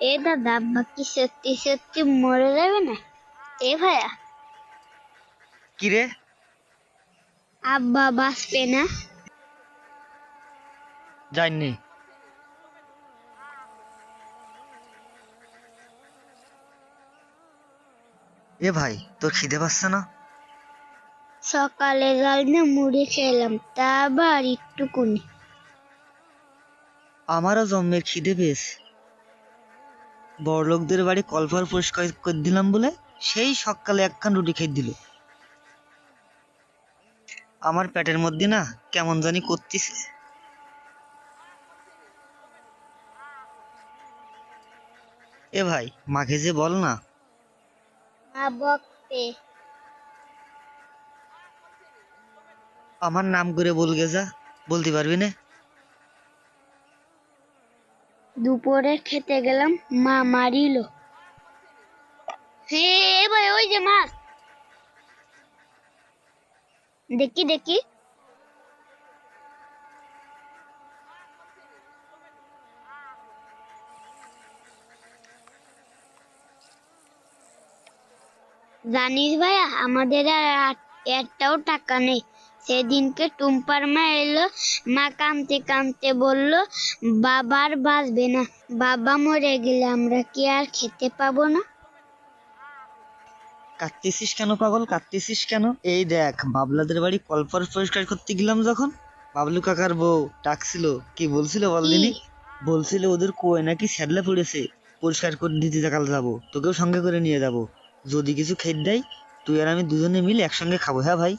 এ দাদা আব্বা কি সত্যি সত্যি মরে যাবে না? এ ভাইয়া। কিরে? আব্বা বাঁচবে না? জানি এ ভাই তোর খিদে পাচ্ছে না? সকালে গাল না মুড়ি খেলাম তা আবার একটুকুনি। আমারও জন্মের খিদে পেয়েছে। বড়লোকদের বাড়ি কলফার পরিষ্কার করে দিলাম বলে সেই সকালে একখান রুটি খেয়ে দিল। আমার পেটের মধ্যে না কেমন জানি করতেছে। এ ভাই মাকে যে বল না। আমার নাম করে বলগে যা বলতে পারবি না? দুপুরে খেতে গেলাম মা মারিল। হে ভাই, ওই যে মাছ। দেখি দেখি। জানিস ভাইয়া, আমাদের আর একটাও টাকা নেই। সেদিনকে টুম্পার মা এলো মা কাঁদতে কাঁদতে বলল বাবার বাঁচবে না বাবা মরে গেলে আমরা কি আর খেতে পাবো না? কাঁদতেছিস কেন পাগল? কাঁদতেছিস কেন? এই দেখ বাবলাদের বাড়ি কলপার পরিষ্কার করতে গেলাম যখন বাবলু কাকার বউ ডাকছিল কি বলছিল বলদিনি বলছিল ওদের কুয়োয় নাকি স্যাদলা পড়েছে পরিষ্কার করে দিতে কাল যাব তোকেও সঙ্গে করে নিয়ে যাব যদি কিছু খেয়ে দেয় তুই আর আমি দুজনে মিলে একসঙ্গে খাব হ্যাঁ ভাই?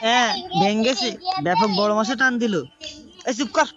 হ্যাঁ ভেঙ্গেছে। ব্যাপক বড় মাসে টান দিল। এই চুপ কর।